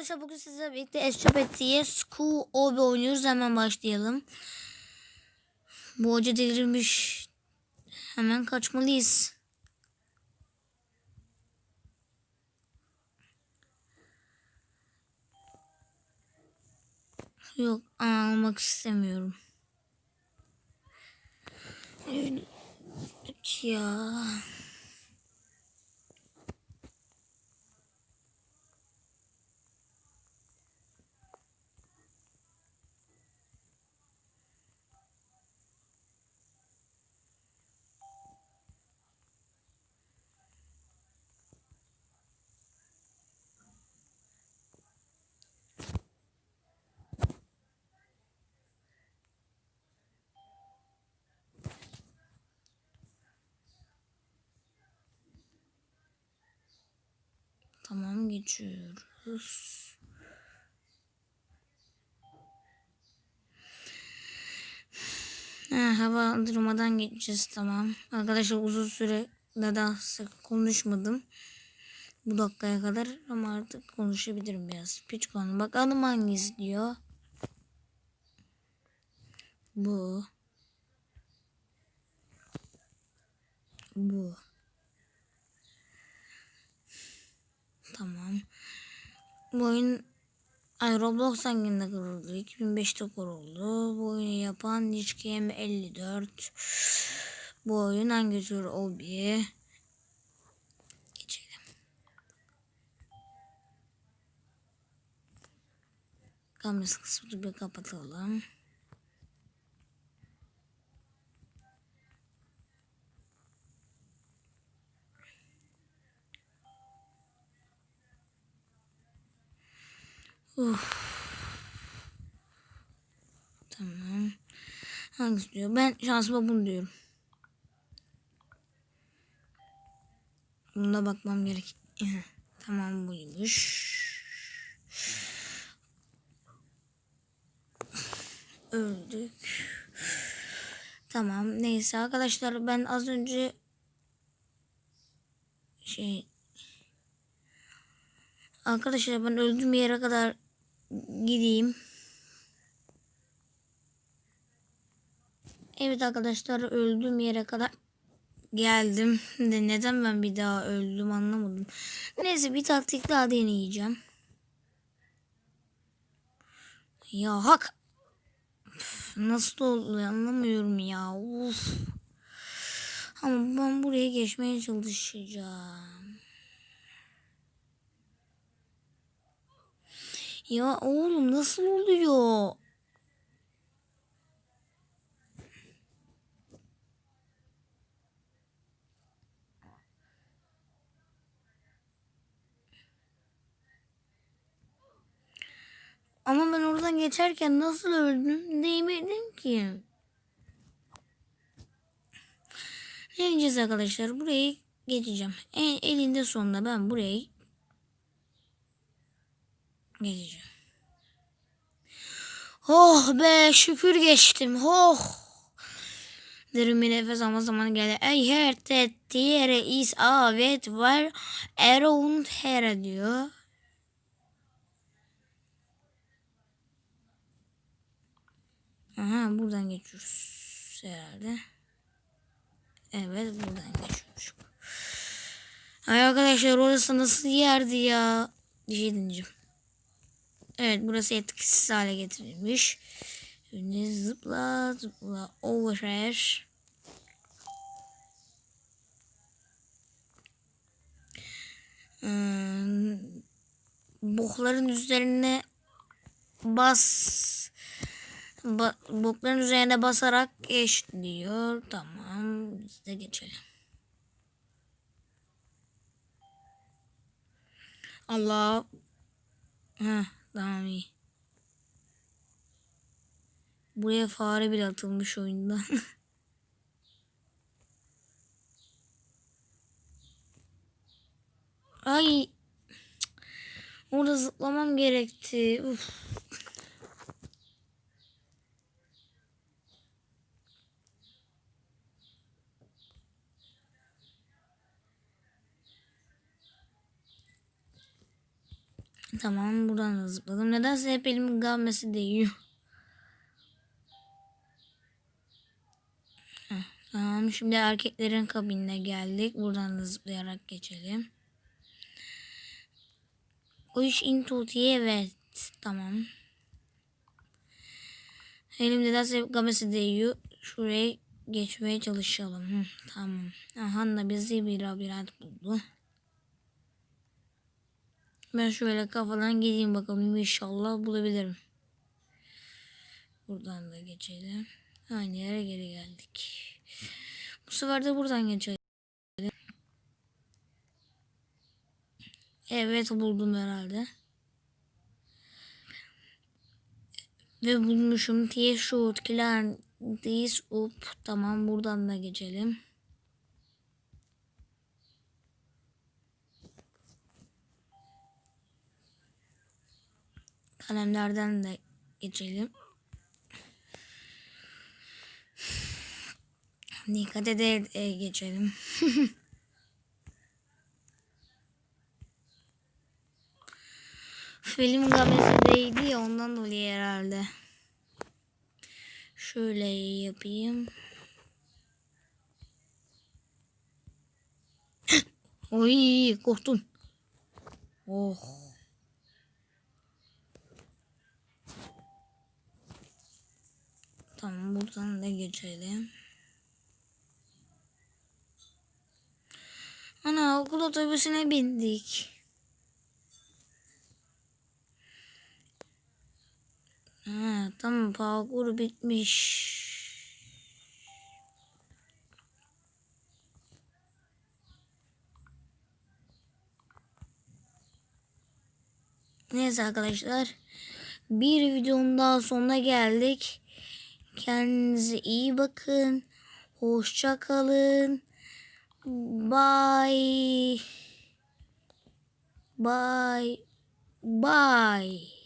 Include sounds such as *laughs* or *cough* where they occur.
arkadaşlar bugün sizlerle birlikte Escapetti'ye School OB oynuyoruz. Hemen başlayalım. Bu hoca delirmiş. Hemen kaçmalıyız. Yok almak istemiyorum. Ya. Tamam geçiyoruz. Ha, hava durmadan geçeceğiz tamam. Arkadaşlar uzun süre daha sık konuşmadım. Bu dakikaya kadar ama artık konuşabilirim biraz. Piç konu. Bakalım hangisi diyor. Bu. Tamam. Bu oyun Ay Roblox hanginde kuruldu? 2005'te kuruldu. Bu oyunu yapan HKM 54. Bu oyun hangi tür hobi? Geçelim. Kamerası kısmını bir kapatalım. Uf. Tamam. Hangisi diyor? Ben şansıma bunu diyorum. Buna bakmam gerek. *laughs* tamam buymuş. Öldük. Tamam neyse arkadaşlar ben az önce şey Arkadaşlar ben öldüğüm yere kadar gideyim. Evet arkadaşlar öldüğüm yere kadar geldim. De neden ben bir daha öldüm anlamadım. Neyse bir taktik daha deneyeceğim. Ya hak. nasıl oldu anlamıyorum ya. Uf. Ama ben buraya geçmeye çalışacağım. Ya oğlum nasıl oluyor? Ama ben oradan geçerken nasıl öldüm değmedim ki. Ne arkadaşlar? Burayı geçeceğim. En, elinde sonunda ben burayı geçeceğim. Oh be şükür geçtim. Oh. Derin bir nefes alma zamanı geldi. I heard that is a var around here diyor. Aha buradan geçiyoruz herhalde. Evet buradan geçiyormuş. Ay arkadaşlar orası nasıl yerdi ya? Bir şey dinleyeceğim. Evet burası etkisiz hale getirilmiş. Şimdi zıpla zıpla over Hmm, bokların üzerine bas ba, bokların üzerine basarak eşliyor. Tamam biz de geçelim. Allah. Heh, tamam. Buraya fare bile atılmış oyunda. *laughs* Ay. Orada zıplamam gerekti. Uf. Tamam buradan da zıpladım. Nedense hep elimin gammesi değiyor. Tamam şimdi erkeklerin kabinine geldik. Buradan da zıplayarak geçelim. Push into the evet. Tamam. Elim nedense hep gammesi değiyor. Şuraya geçmeye çalışalım. Hı, tamam. Aha da bizi bir labirent buldu. Ben şöyle kafadan gideyim bakalım inşallah bulabilirim. Buradan da geçelim. Aynı yere geri geldik. Bu sefer de buradan geçelim. Evet buldum herhalde. Ve bulmuşum. T-shirt, clear this up. Tamam buradan da geçelim. Kalemlerden de geçelim. Dikkat ederek e, geçelim. *laughs* Film gamesi değdi ya ondan dolayı herhalde. Şöyle yapayım. *laughs* Oy korktum. Oh. Tamam buradan da geçelim. Ana okul otobüsüne bindik. Ha, tamam parkur bitmiş. Neyse arkadaşlar. Bir videonun daha sonuna geldik. Kendinize iyi bakın. Hoşça kalın. Bye. Bye. Bye.